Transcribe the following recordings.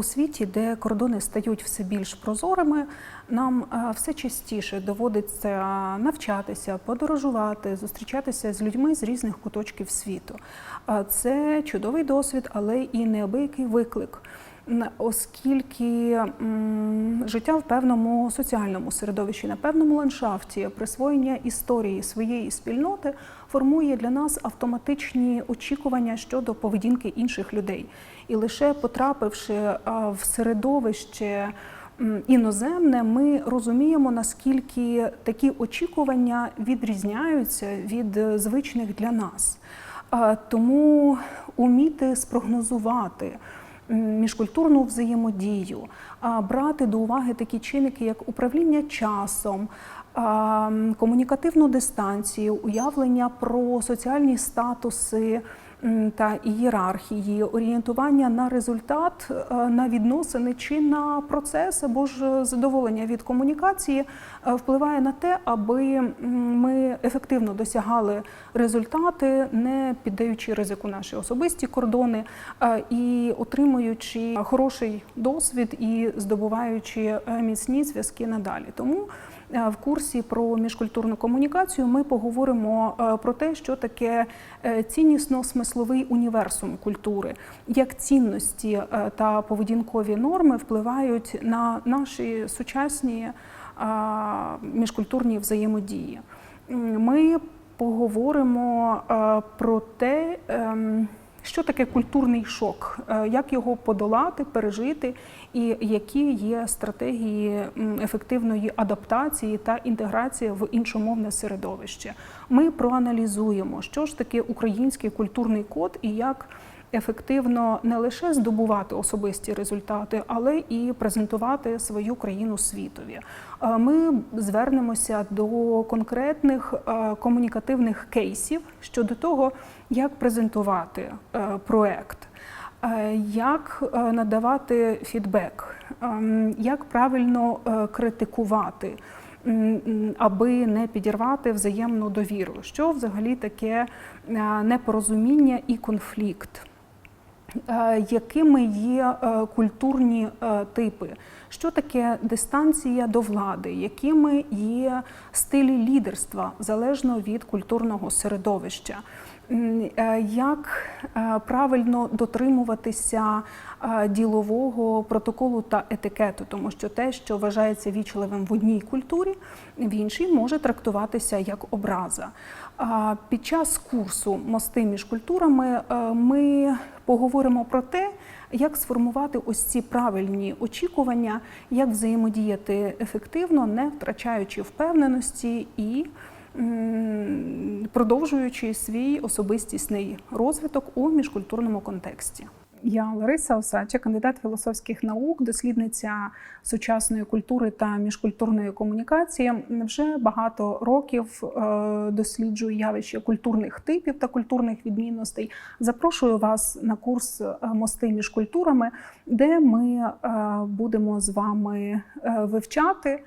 У світі, де кордони стають все більш прозорими, нам е, все частіше доводиться навчатися, подорожувати, зустрічатися з людьми з різних куточків світу. Це чудовий досвід, але і неабиякий виклик. Оскільки життя в певному соціальному середовищі, на певному ландшафті, присвоєння історії своєї спільноти формує для нас автоматичні очікування щодо поведінки інших людей. І лише потрапивши в середовище іноземне, ми розуміємо, наскільки такі очікування відрізняються від е, звичних для нас. Тому уміти спрогнозувати міжкультурну взаємодію, брати до уваги такі чинники, як управління часом, комунікативну дистанцію, уявлення про соціальні статуси та ієрархії, орієнтування на результат, е, на відносини чи на процес або ж задоволення від комунікації е, впливає на те, аби ми ефективно досягали результати, не піддаючи ризику наші особисті кордони е, і отримуючи хороший досвід і здобуваючи міцні зв'язки надалі. Тому в курсі про міжкультурну комунікацію ми поговоримо е, про те, що таке е, ціннісно-смисловий універсум культури, як цінності е, та поведінкові норми впливають на наші сучасні е, міжкультурні взаємодії. Ми поговоримо е, про те, ем, що таке культурний шок, е, як його подолати, пережити, і які є стратегії ефективної адаптації та інтеграції в іншомовне середовище. Ми проаналізуємо, що ж таке український культурний код і як ефективно не лише здобувати особисті результати, але і презентувати свою країну світові. Е, Ми звернемося до конкретних е, комунікативних кейсів щодо того, як презентувати е, проект. Як надавати фідбек, як правильно критикувати, аби не підірвати взаємну довіру, що взагалі таке непорозуміння і конфлікт. Е, Якими є е, культурні е, типи? Що таке дистанція до влади? Якими є стилі лідерства залежно від культурного середовища? Як правильно дотримуватися ділового протоколу та етикету, тому що те, що вважається вічливим в одній культурі, в іншій може трактуватися як образа. Під час курсу Мости між культурами ми поговоримо про те, як сформувати ось ці правильні очікування, як взаємодіяти ефективно, не втрачаючи впевненості і продовжуючи свій особистісний розвиток у міжкультурному контексті. Я Лариса Осадча, кандидат філософських наук, дослідниця сучасної культури та міжкультурної комунікації. Вже багато років е, досліджую явище культурних типів та культурних відмінностей. Запрошую вас на курс е, Мости між культурами, де ми е, будемо з вами вивчати.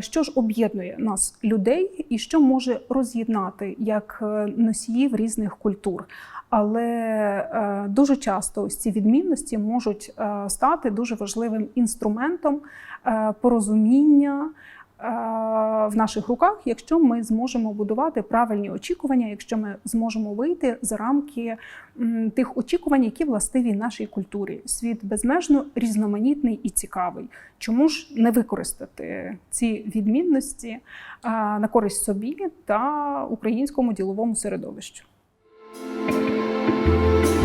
Що ж об'єднує нас людей, і що може роз'єднати як носіїв різних культур? Але е, дуже часто ось ці відмінності можуть е, стати дуже важливим інструментом е, порозуміння в наших руках, якщо ми зможемо будувати правильні очікування, якщо ми зможемо вийти за рамки тих очікувань, які властиві нашій культурі. Світ безмежно різноманітний і цікавий. Чому ж не використати ці відмінності на користь собі та українському діловому середовищу? Thank you.